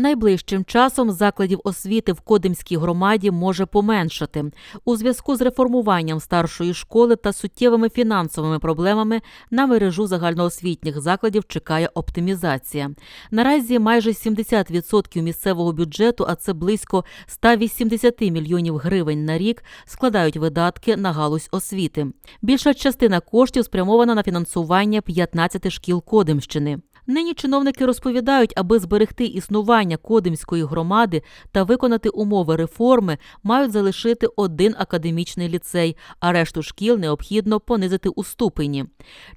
Найближчим часом закладів освіти в Кодимській громаді може поменшати. У зв'язку з реформуванням старшої школи та суттєвими фінансовими проблемами на мережу загальноосвітніх закладів чекає оптимізація. Наразі майже 70% місцевого бюджету, а це близько 180 мільйонів гривень на рік, складають видатки на галузь освіти. Більша частина коштів спрямована на фінансування 15 шкіл Кодимщини. Нині чиновники розповідають, аби зберегти існування Кодимської громади та виконати умови реформи, мають залишити один академічний ліцей, а решту шкіл необхідно понизити у ступені.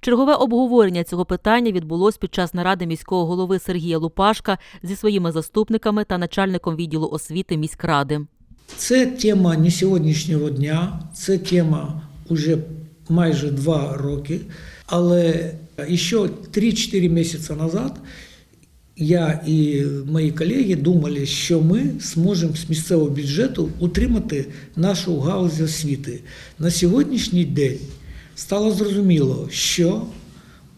Чергове обговорення цього питання відбулось під час наради міського голови Сергія Лупашка зі своїми заступниками та начальником відділу освіти міськради. Це тема не сьогоднішнього дня, це тема уже майже два роки. Але ще 3-4 місяці назад я і мої колеги думали, що ми зможемо з місцевого бюджету утримати нашу галузь освіти. На сьогоднішній день стало зрозуміло, що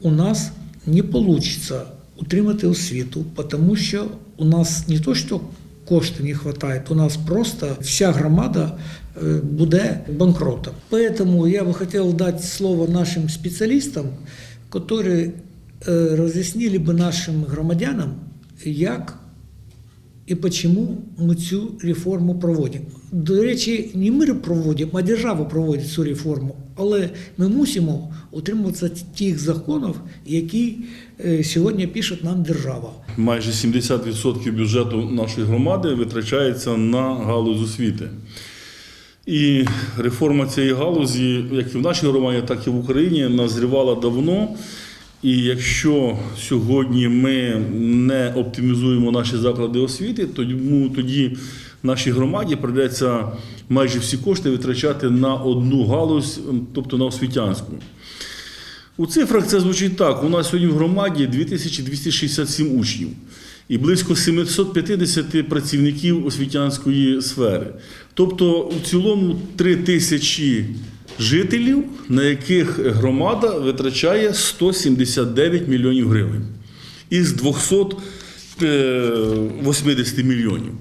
у нас не вийде утримати освіту, тому що у нас не то, що кошти не вистачає, у нас просто вся громада э, буде банкротом. Поэтому я бы хотел дать слово нашим специалистам, которые э, разъяснили бы нашим громадянам, як і чому ми цю реформу проводимо. До речі, не ми проводимо, а держава проводить цю реформу. Але ми мусимо утримуватися тих законів, які е, сьогодні пише нам держава. Майже 70% бюджету нашої громади витрачається на галузь освіти. І реформа цієї галузі, як і в нашій громаді, так і в Україні, назрівала давно. І якщо сьогодні ми не оптимізуємо наші заклади освіти, тому тоді нашій громаді прийдеться майже всі кошти витрачати на одну галузь, тобто на освітянську. У цифрах це звучить так: у нас сьогодні в громаді 2267 учнів і близько 750 працівників освітянської сфери. Тобто, у цілому 3 тисячі жителів, на яких громада витрачає 179 мільйонів гривень із 280 мільйонів.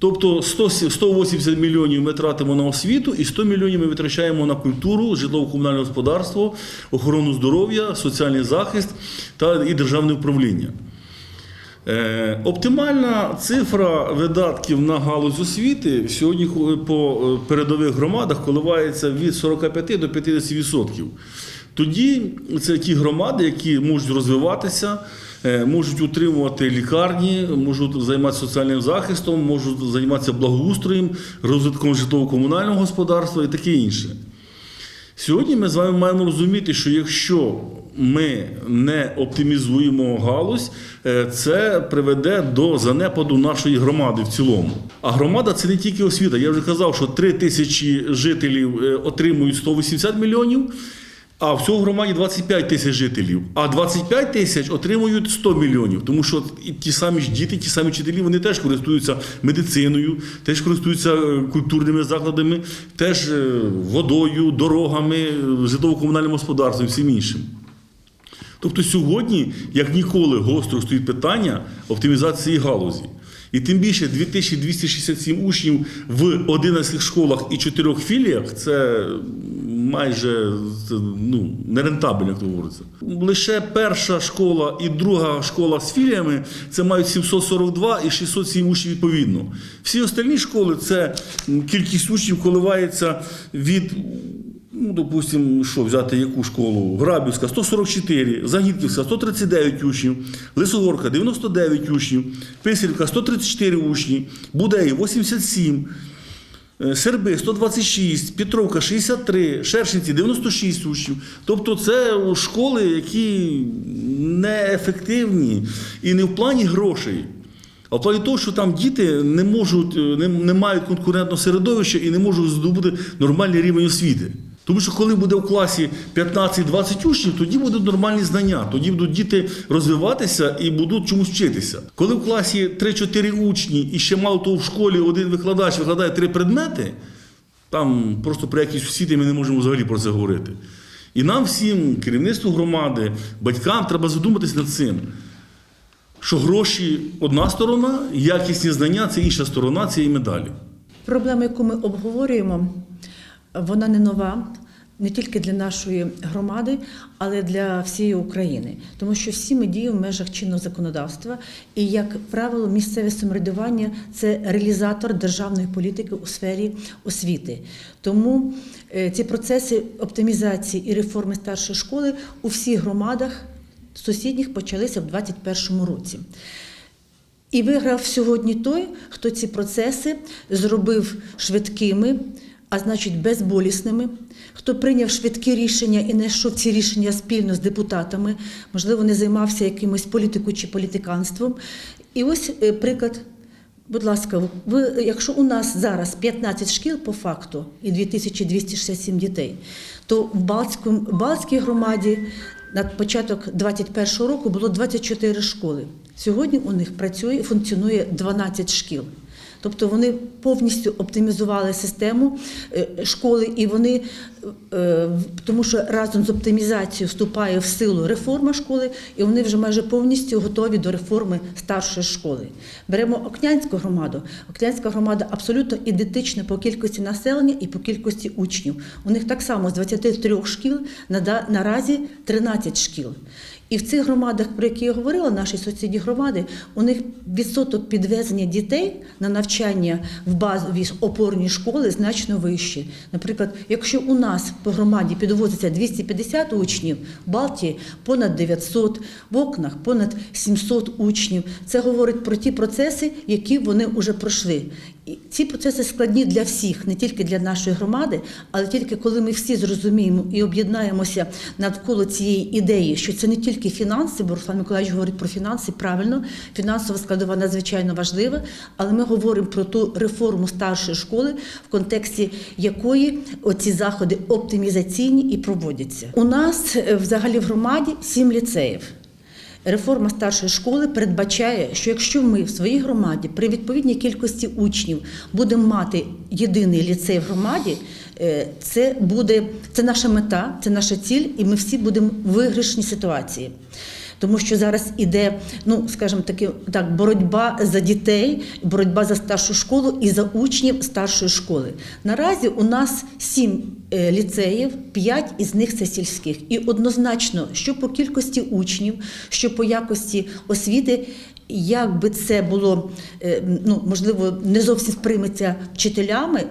Тобто 180 мільйонів ми тратимо на освіту і 100 мільйонів ми витрачаємо на культуру, житлово-комунальне господарство, охорону здоров'я, соціальний захист та і державне управління. Е, Оптимальна цифра видатків на галузь освіти сьогодні по е, передових громадах коливається від 45 до 50%. Тоді це ті громади, які можуть розвиватися, е, можуть утримувати лікарні, можуть займатися соціальним захистом, можуть займатися благоустроєм, розвитком житлово-комунального господарства і таке інше. Сьогодні ми з вами маємо розуміти, що якщо ми не оптимізуємо галузь, е, це приведе до занепаду нашої громади в цілому. А громада це не тільки освіта. Я вже казав, що 3 тисячі жителів е, отримують 180 мільйонів. А в громаді 25 тисяч жителів, а 25 тисяч отримують 100 мільйонів. Тому що ті самі ж діти, ті самі вчителі, вони теж користуються медициною, теж користуються е, культурними закладами, теж водою, дорогами, житлово-комунальним господарством всім іншим. Тобто сьогодні, як ніколи, гостро стоїть питання оптимізації галузі. І тим більше 2267 учнів в 11 школах і 4 філіях це майже ну, нерентабельно, як то говориться. Лише перша школа і друга школа з філіями це мають 742 і 607 учнів відповідно. Всі остальні школи це кількість учнів коливається від. Ну, допустимо, що взяти яку школу? Грабівська 144, Загідківська 139 учнів, Лисогорка 99 учнів, Писарівка 134 учні, Будеї 87, е, Серби 126, Петровка 63, Шершенці 96 учнів. Тобто це школи, які неефективні і не в плані грошей. А в плані того, що там діти не можуть, не, не мають конкурентного середовища і не можуть здобути нормальний рівень освіти. Тому що коли буде в класі 15-20 учнів, тоді будуть нормальні знання, тоді будуть діти розвиватися і будуть чомусь вчитися. Коли в класі 3-4 учні і ще мало того в школі один викладач викладає три предмети, там просто про якісь освіти ми не можемо взагалі про це говорити. І нам всім, керівництву громади, батькам, треба задуматись над цим. що гроші одна сторона, якісні знання це інша сторона цієї медалі. Проблема, яку ми обговорюємо, вона не нова. Не тільки для нашої громади, але для всієї України, тому що всі ми діємо в межах чинного законодавства, і як правило, місцеве самоврядування це реалізатор державної політики у сфері освіти. Тому е, ці процеси оптимізації і реформи старшої школи у всіх громадах сусідніх почалися в 2021 році. І виграв сьогодні той, хто ці процеси зробив швидкими, а значить безболісними, хто прийняв швидкі рішення і знайшов ці рішення спільно з депутатами, можливо, не займався якимось політикою чи політиканством. І ось е, приклад. Будь ласка, ви, якщо у нас зараз 15 шкіл по факту і 2267 дітей, то в Балтській громаді на початок 21 року було 24 школи. Сьогодні у них працює і функціонує 12 шкіл. Тобто вони повністю оптимізували систему е, школи, і вони, е, тому що разом з оптимізацією вступає в силу реформа школи, і вони вже майже повністю готові до реформи старшої школи. Беремо Окнянську громаду. Окнянська громада абсолютно ідентична по кількості населення і по кількості учнів. У них так само з 23 шкіл наразі 13 шкіл. І в цих громадах, про які я говорила, наші сусідні громади, у них відсоток підвезення дітей на навчання в базові опорні школи значно вищий. Наприклад, якщо у нас по громаді підвозиться 250 учнів, в Балтії понад 900, в окнах понад 700 учнів. Це говорить про ті процеси, які вони вже пройшли. І ці процеси складні для всіх, не тільки для нашої громади, але тільки коли ми всі зрозуміємо і об'єднаємося навколо цієї ідеї, що це не тільки фінанси, бо Руслан Миколаївич говорить про фінанси правильно, фінансова складова надзвичайно важлива, але ми говоримо про ту реформу старшої школи, в контексті якої оці заходи оптимізаційні і проводяться. У нас е, взагалі в громаді сім ліцеїв. Реформа старшої школи передбачає, що якщо ми в своїй громаді при відповідній кількості учнів будемо мати єдиний ліцей в громаді, е, це буде це наша мета, це наша ціль, і ми всі будемо в виграшній ситуації. Тому що зараз іде, ну скажімо таки, так, боротьба за дітей, боротьба за старшу школу і за учнів старшої школи. Наразі у нас сім е, ліцеїв, п'ять із них це сільських. І однозначно, що по кількості учнів, що по якості освіти, як би це було, е, ну можливо, не зовсім сприйметься вчителями,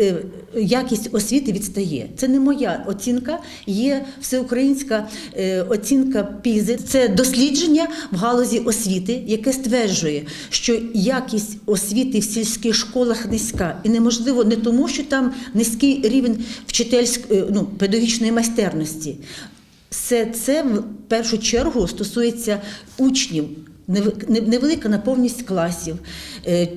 е, якість освіти відстає. Це не моя оцінка, є всеукраїнська е, оцінка ПІЗи. Це дослідження в галузі освіти, яке стверджує, що якість освіти в сільських школах низька. І неможливо не тому, що там низький рівень вчительської ну, педагогічної майстерності. Все це в першу чергу стосується учнів, невелика наповність класів. е,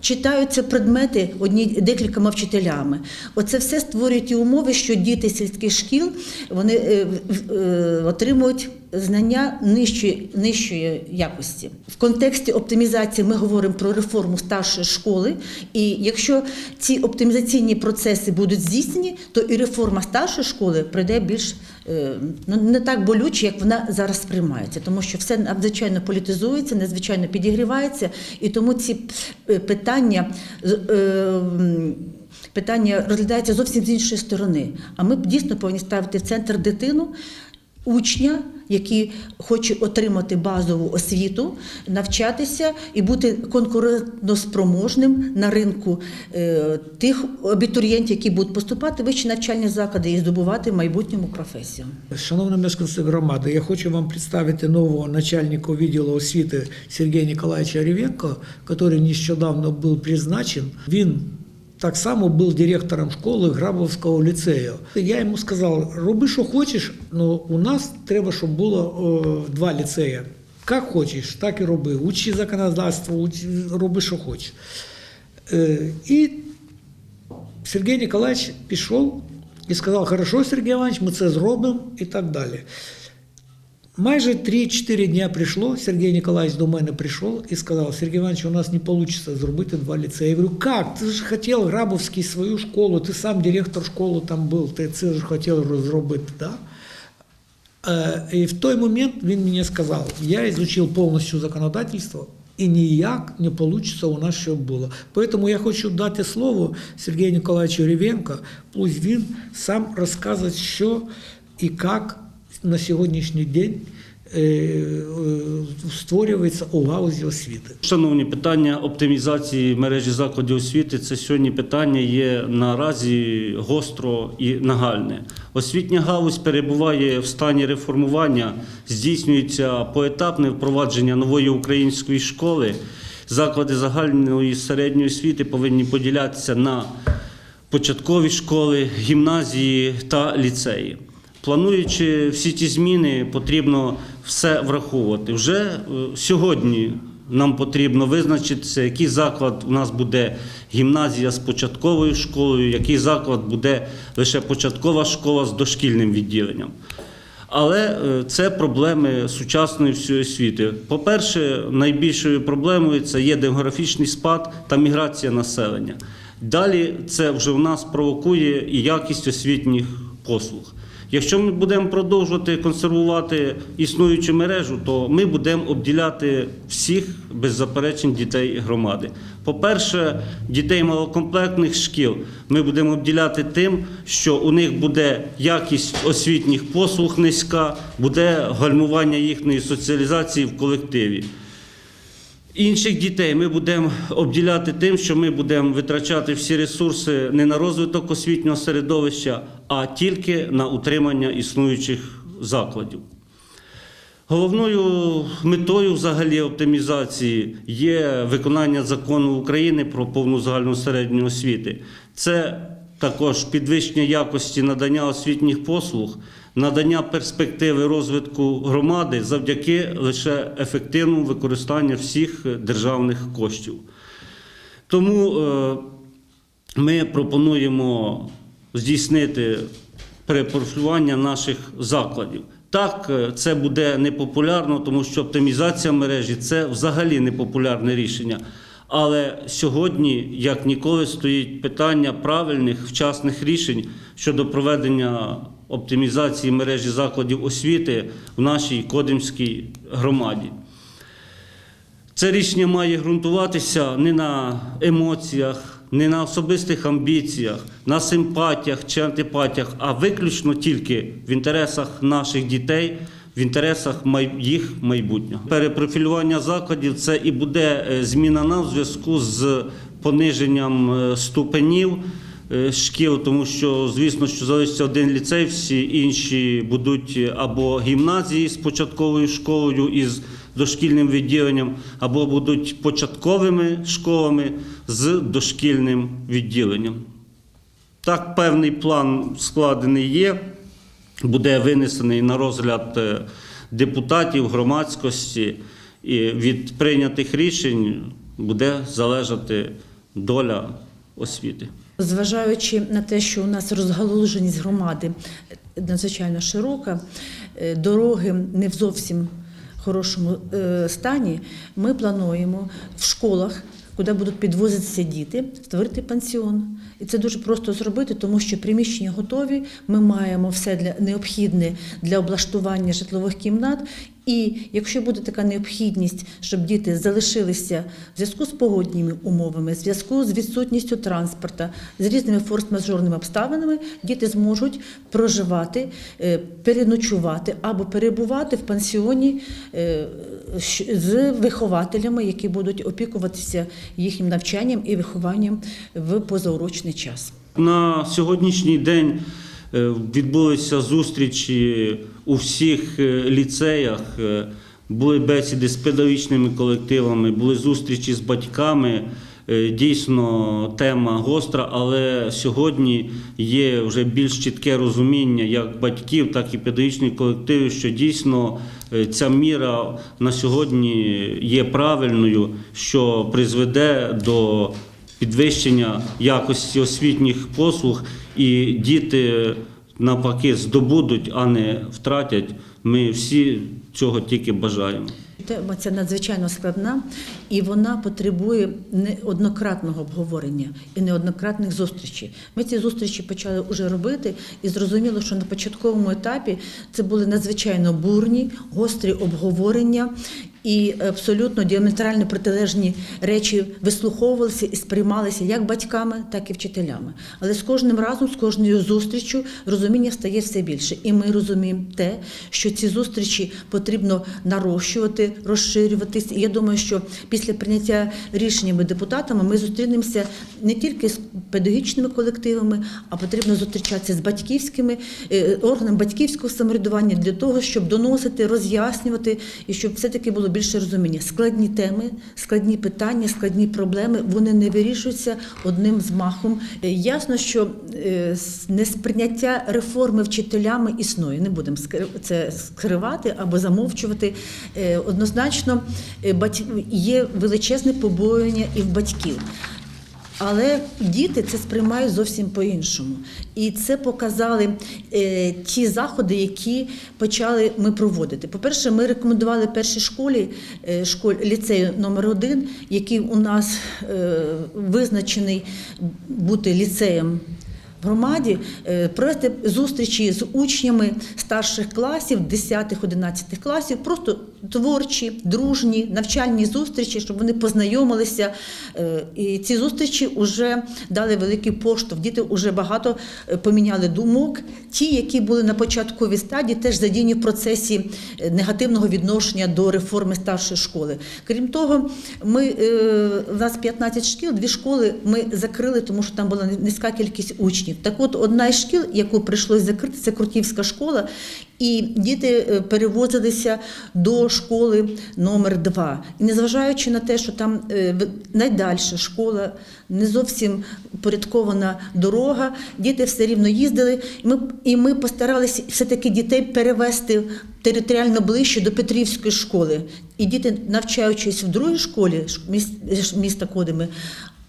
Читаються предмети одні декількома вчителями. Оце все створює ті умови, що діти сільських шкіл вони е, е, отримують знання нижчої, нижчої якості. В контексті оптимізації ми говоримо про реформу старшої школи. І якщо ці оптимізаційні процеси будуть здійснені, то і реформа старшої школи пройде більш е, ну, не так болюче, як вона зараз сприймається, тому що все надзвичайно політизується, надзвичайно підігрівається, і тому ці е, питання. е, Питання розглядаються зовсім з іншої сторони. А ми дійсно повинні ставити в центр дитину, учня, який хоче отримати базову освіту, навчатися і бути конкурентоспроможним на ринку е, тих абітурієнтів, які будуть поступати в вищі навчальні заклади і здобувати майбутньому професію. Шановні мешканці громади, я хочу вам представити нового начальника відділу освіти Сергія Ніколаєвича Ревенко, який нещодавно був призначен. Він так само був директором школи Грабовського ліцею. Я йому сказав, роби, що хочеш, але у нас треба, щоб було о, два ліцеї. Як хочеш, так і роби. Учи законодавство, учи, роби, що хочеш. Е, І Сергій Ніколаєвич пішов і сказав, хорошо, Сергій Іванович, ми це зробимо і так далі. Майже 3-4 дня прийшло, Сергій Ніколаєвич до мене прийшов і сказав, Сергій Іванович, у нас не вийде зробити два ліцеї. Я говорю, як? Ти ж хотів Грабовський свою школу, ти сам директор школи там був, ти це ж хотів зробити, да? Э, И в той момент він мені сказав, я изучил повністю законодательство, і ніяк не получится у нас, щоб було. Поэтому я хочу дати слово Сергію Ніколаєвичу Ревенко, пусть він сам розкаже, що і як на сьогоднішній день е, е, створюється у галузі освіти. Шановні, питання оптимізації мережі закладів освіти це сьогодні питання є наразі гостро і нагальне. Освітня галузь перебуває в стані реформування, здійснюється поетапне впровадження нової української школи. Заклади загальної середньої освіти повинні поділятися на початкові школи, гімназії та ліцеї. Плануючи всі ті зміни, потрібно все враховувати. Вже е, сьогодні нам потрібно визначитися, який заклад у нас буде гімназія з початковою школою, який заклад буде лише початкова школа з дошкільним відділенням. Але е, це проблеми сучасної всієї освіти. По-перше, найбільшою проблемою це є демографічний спад та міграція населення. Далі це вже в нас провокує і якість освітніх послуг. Якщо ми будемо продовжувати консервувати існуючу мережу, то ми будемо обділяти всіх без заперечень дітей громади. По-перше, дітей малокомплектних шкіл ми будемо обділяти тим, що у них буде якість освітніх послуг низька, буде гальмування їхньої соціалізації в колективі. Інших дітей ми будемо обділяти тим, що ми будемо витрачати всі ресурси не на розвиток освітнього середовища, а тільки на утримання існуючих закладів. Головною метою взагалі оптимізації є виконання закону України про повну загальну середню освіти. Це також підвищення якості надання освітніх послуг, надання перспективи розвитку громади завдяки лише ефективному використанню всіх державних коштів. Тому е, ми пропонуємо здійснити перепрофілювання наших закладів. Так, е, це буде непопулярно, тому що оптимізація мережі це взагалі непопулярне рішення. Але сьогодні, як ніколи, стоїть питання правильних вчасних рішень щодо проведення оптимізації мережі закладів освіти в нашій Кодимській громаді. Це рішення має ґрунтуватися не на емоціях, не на особистих амбіціях, на симпатіях чи антипатіях, а виключно тільки в інтересах наших дітей, в інтересах їх майбутнього. Перепрофілювання закладів це і буде е, зміна нам в зв'язку з пониженням е, ступенів е, шкіл, тому що, звісно, що залишиться один ліцей, всі інші будуть або гімназії з початковою школою із дошкільним відділенням, або будуть початковими школами з дошкільним відділенням. Так, певний план складений є, буде винесений на розгляд е, депутатів, громадськості, і від прийнятих рішень буде залежати доля освіти. Зважаючи на те, що у нас розгалуженість громади надзвичайно широка, е, дороги не зовсім хорошому е, стані, ми плануємо в школах, куди будуть підвозитися діти, створити пансіон. І це дуже просто зробити, тому що приміщення готові. Ми маємо все для необхідне для облаштування житлових кімнат. І якщо буде така необхідність, щоб діти залишилися в зв'язку з погодніми умовами, в зв'язку з відсутністю транспорту, з різними форс-мажорними обставинами, діти зможуть проживати, е, переночувати або перебувати в пансіоні е, з вихователями, які будуть опікуватися їхнім навчанням і вихованням в позаурочний час. На сьогоднішній день е, відбулися зустрічі у всіх е, ліцеях, е, були бесіди з педагогічними колективами, були зустрічі з батьками. Е, Дійсно, тема гостра, але сьогодні є вже більш чітке розуміння як батьків, так і педагогічних колективів, що дійсно ця міра на сьогодні є правильною, що призведе до підвищення якості освітніх послуг, і діти навпаки здобудуть, а не втратять. Ми всі цього тільки бажаємо. тема ця надзвичайно складна, і вона потребує неоднократного обговорення і неоднократних зустрічей. Ми ці зустрічі почали вже робити, і зрозуміло, що на початковому етапі це були надзвичайно бурні, гострі обговорення. І абсолютно діаметрально протилежні речі вислуховувалися і сприймалися як батьками, так і вчителями. Але з кожним разом, з кожною зустрічю, розуміння стає все більше. І ми розуміємо те, що ці зустрічі потрібно нарощувати, розширюватись. І я думаю, що після прийняття рішеннями депутатами ми зустрінемося не тільки з педагогічними колективами, а потрібно зустрічатися з батьківськими е, органами батьківського самоврядування для того, щоб доносити, роз'яснювати і щоб все-таки було більше розуміння. Складні теми, складні питання, складні проблеми вони не вирішуються одним змахом. Е, Ясно, що е, несприйняття реформи вчителями існує. Не будемо це скривати або замовчувати. Е, Однозначно, є величезне побоювання і в батьків. Але діти це сприймають зовсім по-іншому. І це показали е, ті заходи, які почали ми проводити. По-перше, ми рекомендували першій школі, е, школі ліцею номер 1 який у нас е, визначений бути ліцеєм в громаді е, провести зустрічі з учнями старших класів, 10-11 класів, просто творчі, дружні, навчальні зустрічі, щоб вони познайомилися. Е, І ці зустрічі вже дали великий поштовх. Діти вже багато е, поміняли думок. Ті, які були на початковій стадії, теж задіяні в процесі негативного відношення до реформи старшої школи. Крім того, ми у нас 15 шкіл, дві школи ми закрили, тому що там була низька кількість учнів. Так от одна із шкіл, яку прийшлось закрити, це Крутівська школа, і діти е, перевозилися до школи номер 2 І незважаючи на те, що там е, найдальша школа, не зовсім порядкована дорога, діти все рівно їздили. І ми, і ми постаралися все-таки дітей перевести територіально ближче до Петрівської школи. І діти, навчаючись в другій школі міста Кодими,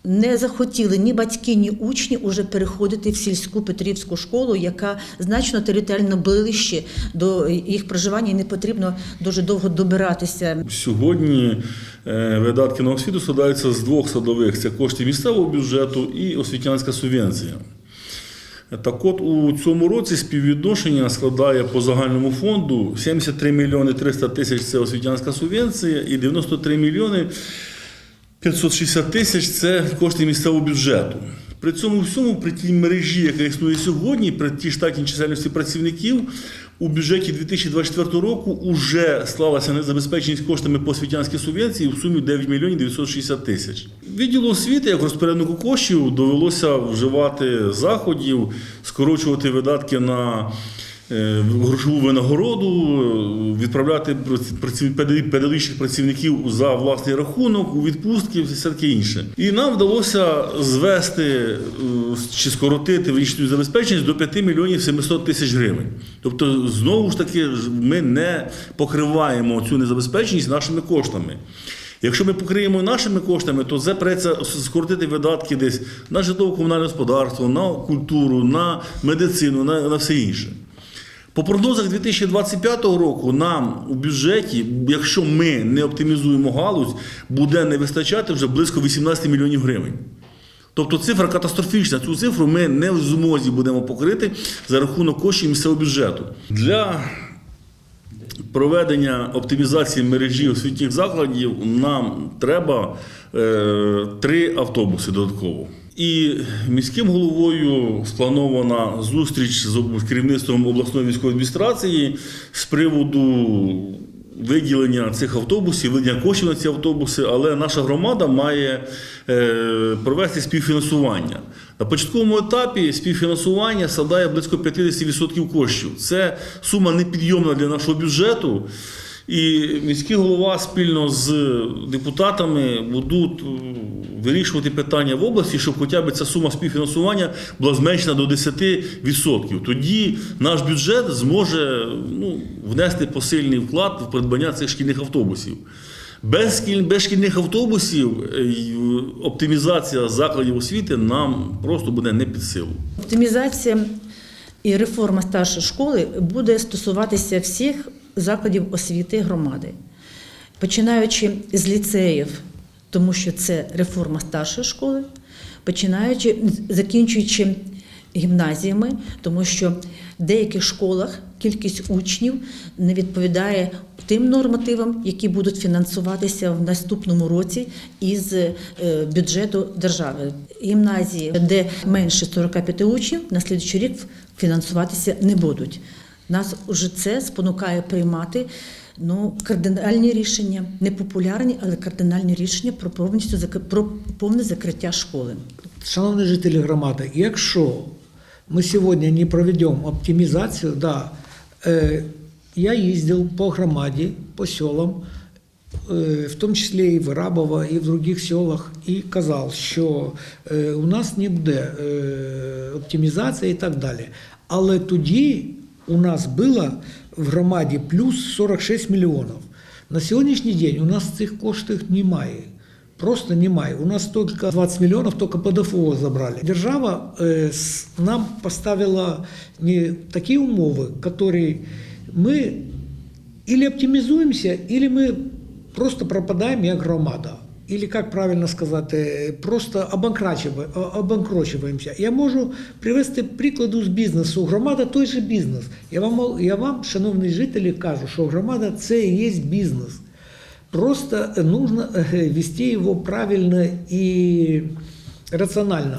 не захотіли ні батьки, ні учні уже переходити в сільську Петрівську школу, яка значно територіально ближче до їх проживання, і не потрібно дуже довго добиратися. Сьогодні е, видатки на освіту складаються з двох садових: це кошти місцевого бюджету і освітянська субвенція. Так от у цьому році співвідношення складає по загальному фонду 73 мільйони 300 тисяч це освітянська субвенція і 93 мільйони 560 тисяч це кошти місцевого бюджету. При цьому всьому, при тій мережі, яка існує сьогодні, при тій штатній чисельності працівників, у бюджеті 2024 року вже склалася незабезпеченість коштами по освітянській субвенції в сумі 9 мільйонів 960 тисяч. Відділу освіти, як розпоряднику коштів, довелося вживати заходів, скорочувати видатки на грошову винагороду, е, відправляти педагогічних працівників за власний рахунок, у відпустки все таке інше. І нам вдалося звести е, чи скоротити вічну забезпеченість до 5 мільйонів 700 тисяч гривень. Тобто, знову ж таки, ми не покриваємо цю незабезпеченість нашими коштами. Якщо ми покриємо нашими коштами, то це придеться скоротити видатки десь на житлово-комунальне господарство, на культуру, на медицину, на, на все інше. По прогнозах 2025 року нам у бюджеті, якщо ми не оптимізуємо галузь, буде не вистачати вже близько 18 мільйонів гривень. Тобто цифра катастрофічна. Цю цифру ми не в змозі будемо покрити за рахунок коштів місцевого бюджету. Для проведення оптимізації мережі освітніх закладів нам треба е, три автобуси додатково. І міським головою спланована зустріч з керівництвом обласної військової адміністрації з приводу виділення цих автобусів, виділення коштів на ці автобуси, але наша громада має е, провести співфінансування. На початковому етапі співфінансування складає близько 50% коштів. Це сума непідйомна для нашого бюджету. І міський голова спільно з депутатами будуть е, вирішувати питання в області, щоб хоча б ця сума співфінансування була зменшена до 10%. Тоді наш бюджет зможе ну, внести посильний вклад в придбання цих шкільних автобусів. Без, шкіль- шкільних автобусів е, оптимізація закладів освіти нам просто буде не під силу. Оптимізація і реформа старшої школи буде стосуватися всіх закладів освіти громади. починаючи з ліцеїв, тому що це реформа старшої школи, починаючи закінчуючи гімназіями, тому що в деяких школах кількість учнів не відповідає тим нормативам, які будуть фінансуватися в наступному році із е, бюджету держави. Гімназії, де менше 45 учнів, на слідчий рік фінансуватися не будуть. Нас уже це спонукає приймати ну, кардинальні рішення, не популярні, але кардинальні рішення про повністю про повне закриття школи. Шановні жителі громади, якщо ми сьогодні не проведемо оптимізацію, да, е, я їздив по громаді, по селам, е, в тому числі і в Рабово, і в других селах, і казав, що е, у нас не буде е, оптимізації і так далі. Але тоді у нас було в громаді плюс 46 мільйонів. На сьогоднішній день у нас цих коштів немає. Просто немає. У нас только 20 миллионов только по ДФО забрали. Держава э, с- нам поставила не такие умовы, которые мы или оптимизуемся, или мы просто пропадаем як громада. Или, как правильно сказати, просто обанкрачива- обанкрочуємося. Я можу привести прикладу з бізнесу. Громада той же бізнес. Я вам, я вам, шановні жителі, кажу, що громада це і є бізнес. Просто нужно э, вести его правильно і раціонально.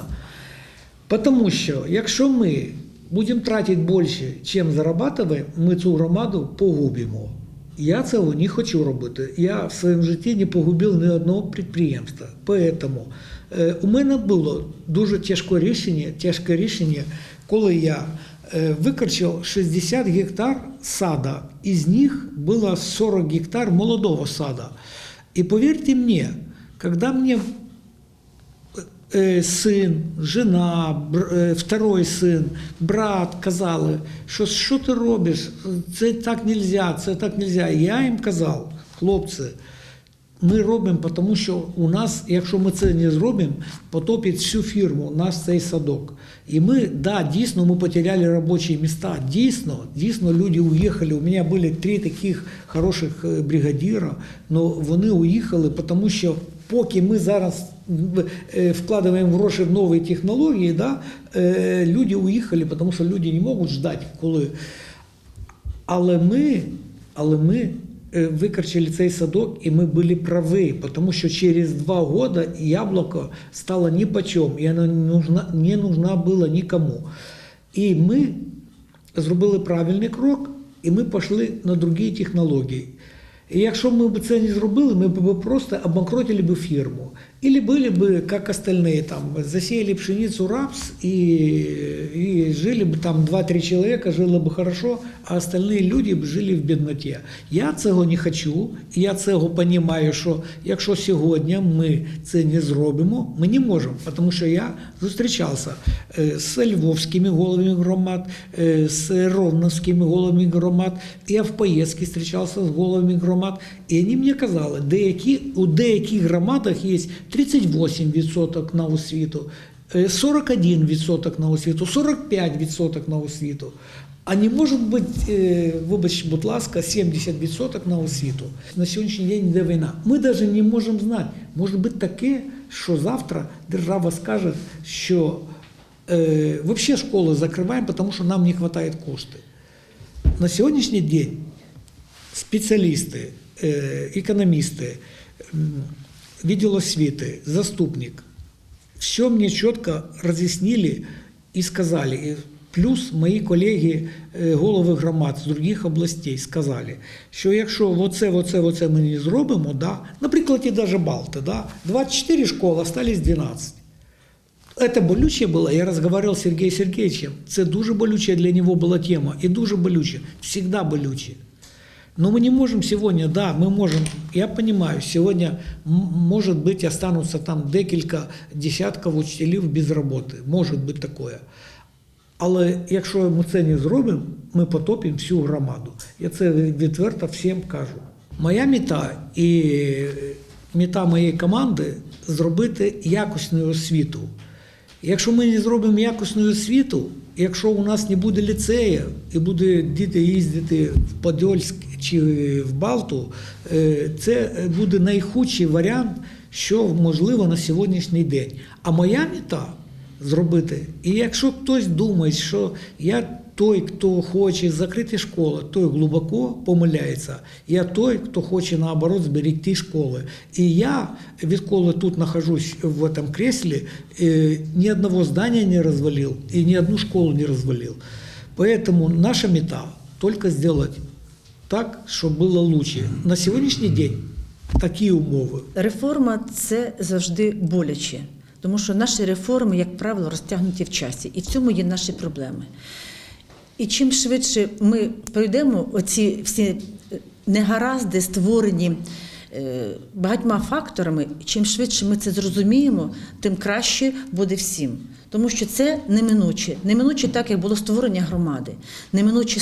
Тому що якщо ми будемо тратити більше, чим зарабатуємо, ми цю громаду погубимо. Я цього не хочу робити. Я в своєму житті не погубив ні одного підприємства. Поэтому е, у мене було дуже тяжке рішення, тяжке рішення, коли я е, викорчив 60 гектар сада, із них було 40 гектар молодого сада. І повірте мені, коли мені син, жена, е, второй син, брат казали, що що ти робиш? Це так нельзя, це так нельзя. Я їм казав, хлопці, ми робимо, тому що у нас, якщо ми це не зробимо, потопить всю фірму, у нас цей садок. І ми, да, дійсно, ми потеряли робочі місця. Дійсно, дійсно, люди уїхали. У мене були три таких хороших е, бригадіра, але вони уїхали, тому що поки ми зараз е, вкладаємо гроші в нові технології, да, е, люди уїхали, тому що люди не можуть ждати, коли. Але ми, але ми е, викорчили цей садок, і ми були праві, тому що через два роки яблуко стало ні по чому, і воно не нужна, була нікому. І ми зробили правильний крок, і ми пішли на другі технології. І якщо ми б це не зробили, ми б просто обанкротили б фірму. Или были бы, как остальные, там, засеяли пшеницу, рапс и, и жили бы там 2-3 человека, жило бы хорошо, а остальные люди б жили в бідноті. Я цього не хочу, і я цього розумію, що якщо сьогодні ми це не зробимо, ми не можемо, тому що я зустрічався е, з львовськими головами громад, е, з ровновськими головами громад, я в поїздці зустрічався з головами громад, і вони мені казали, деякі, у деяких громадах є 38% на освіту, е, 41% на освіту, 45% на освіту. А не може бути, е, вибач, будь ласка, 70% на освіту. На сьогоднішній день йде війна. Ми навіть не можемо знати. Може бути таке, що завтра держава скаже, що е, взагалі школи закриваємо, тому що нам не вистачає коштів. На сьогоднішній день спеціалісти, е, економісти, м, відділ освіти, заступник, все мне четко разъяснили и сказали. Плюс мої колеги, е, голови громад з других областей сказали, що якщо оце, оце, оце ми не зробимо, да, наприклад, і навіть Балти, да, 24 школи, остались 12. Это болюче було, я разговаривал з Сергієм Сергеевичем, це дуже болюча для нього була тема, і дуже болюче, всегда болюче. Но мы не можем сегодня, да, мы можем, я понимаю, сегодня, м- может быть, останутся там декілька десятків учителів без роботи. Може бути таке. Але якщо ми це не зробимо, ми потопимо всю громаду. Я це відверто всім кажу. Моя мета і мета моєї команди зробити якісну освіту. Якщо ми не зробимо якісну освіту, якщо у нас не буде ліцею і буде діти їздити в Подольськ чи в Балту, е, це буде найхудший варіант, що можливо на сьогоднішній день. А моя мета зробити. І якщо хтось думає, що я той, хто хоче закрити школи, той глибоко помиляється. Я той, хто хоче наоборот зберегти школи. І я, відколи тут нахожусь в этом кресле, э, ни одного здания не развалил и ни одну школу не развалил. Поэтому наша мета только сделать так, щоб було лучше. На сьогоднішній день такі умови. Реформа це завжди боляче, тому що наші реформи, як правило, розтягнуті в часі, і в цьому є наші проблеми. І чим швидше ми пройдемо оці всі е, негаразди, створені е, багатьма факторами, чим швидше ми це зрозуміємо, тим краще буде всім. Тому що це неминуче. Неминуче так, як було створення громади, неминуче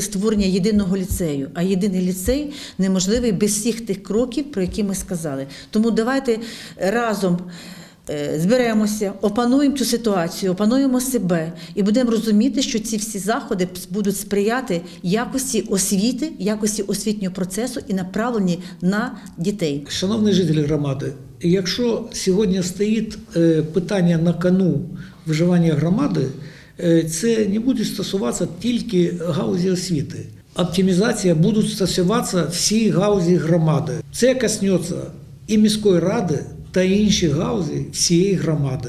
створення єдиного ліцею. А єдиний ліцей неможливий без всіх тих кроків, про які ми сказали. Тому давайте разом. Е, Зберемося, опануємо цю ситуацію, опануємо себе і будемо розуміти, що ці всі заходи будуть сприяти якості освіти, якості освітнього процесу і направлені на дітей. Шановні жителі громади, якщо сьогодні стоїть е, питання на кону виживання громади, е, це не буде стосуватися тільки гаузі освіти. Оптимізація буде стосуватися всі гаузі громади. Це коснеться і міської ради та інші гаузи всієї громади.